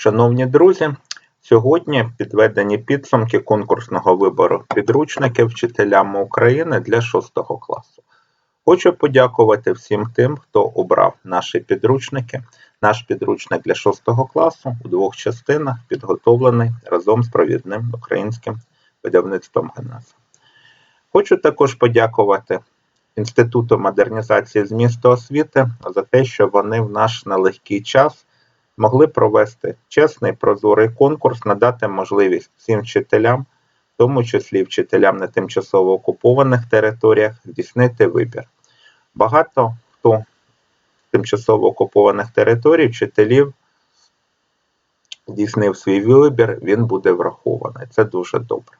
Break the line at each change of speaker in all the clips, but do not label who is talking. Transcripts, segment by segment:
Шановні друзі, сьогодні підведені підсумки конкурсного вибору підручників вчителям України для 6 класу. Хочу подякувати всім тим, хто обрав наші підручники. Наш підручник для 6 класу у двох частинах підготовлений разом з провідним українським видавництвом Генеза. Хочу також подякувати Інституту модернізації змісту освіти за те, що вони в наш нелегкий час могли провести чесний прозорий конкурс, надати можливість всім вчителям, в тому числі вчителям на тимчасово окупованих територіях, здійснити вибір. Багато хто з тимчасово окупованих територій вчителів здійснив свій вибір, він буде врахований. Це дуже добре.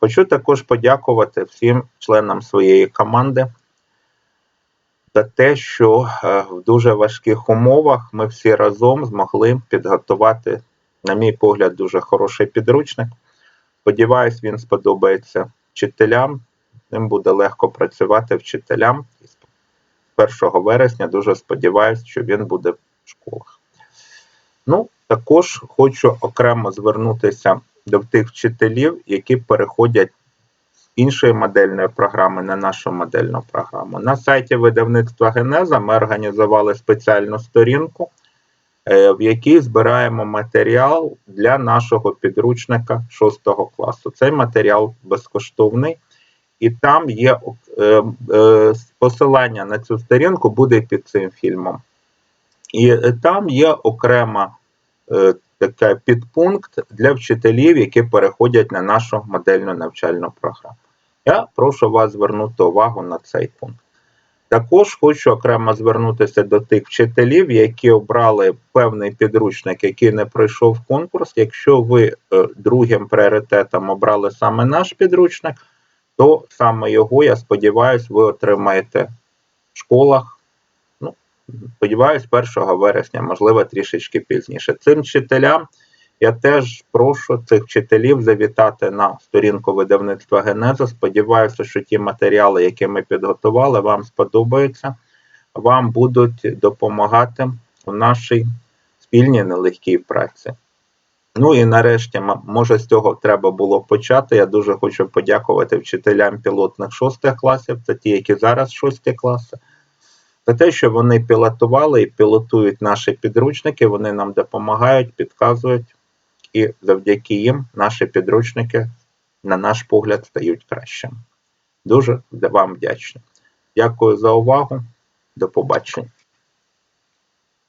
Хочу також подякувати всім членам своєї команди за те, що е, в дуже важких умовах ми всі разом змогли підготувати, на мій погляд, дуже хороший підручник. Сподіваюсь, він сподобається вчителям. Ним буде легко працювати вчителям. З 1 вересня дуже сподіваюся, що він буде в школах. Ну, також хочу окремо звернутися до тих вчителів, які переходять іншої модельної програми на нашу модельну програму. На сайті видавництва Генеза ми організували спеціальну сторінку, е, в якій збираємо матеріал для нашого підручника 6 класу. Цей матеріал безкоштовний, і там є е, е, посилання на цю сторінку буде під цим фільмом. І там є окрема такий підпункт для вчителів, які переходять на нашу модельну навчальну програму. Я прошу вас звернути увагу на цей пункт. Також хочу окремо звернутися до тих вчителів, які обрали певний підручник, який не пройшов конкурс. Якщо ви е, другим пріоритетом обрали саме наш підручник, то саме його, я сподіваюся, ви отримаєте в школах. Сподіваюсь, 1 вересня, можливо, трішечки пізніше. Цим вчителям. Я теж прошу цих вчителів завітати на сторінку видавництва Генеза. Сподіваюся, що ті матеріали, які ми підготували, вам сподобаються, вам будуть допомагати у нашій спільній нелегкій праці. Ну і нарешті, може, з цього треба було почати. Я дуже хочу подякувати вчителям пілотних шостих класів, це ті, які зараз шості класи. За те, що вони пілотували і пілотують наші підручники, вони нам допомагають, підказують і завдяки їм наші підручники, на наш погляд, стають кращими. Дуже вам вдячний. Дякую за увагу. До побачення.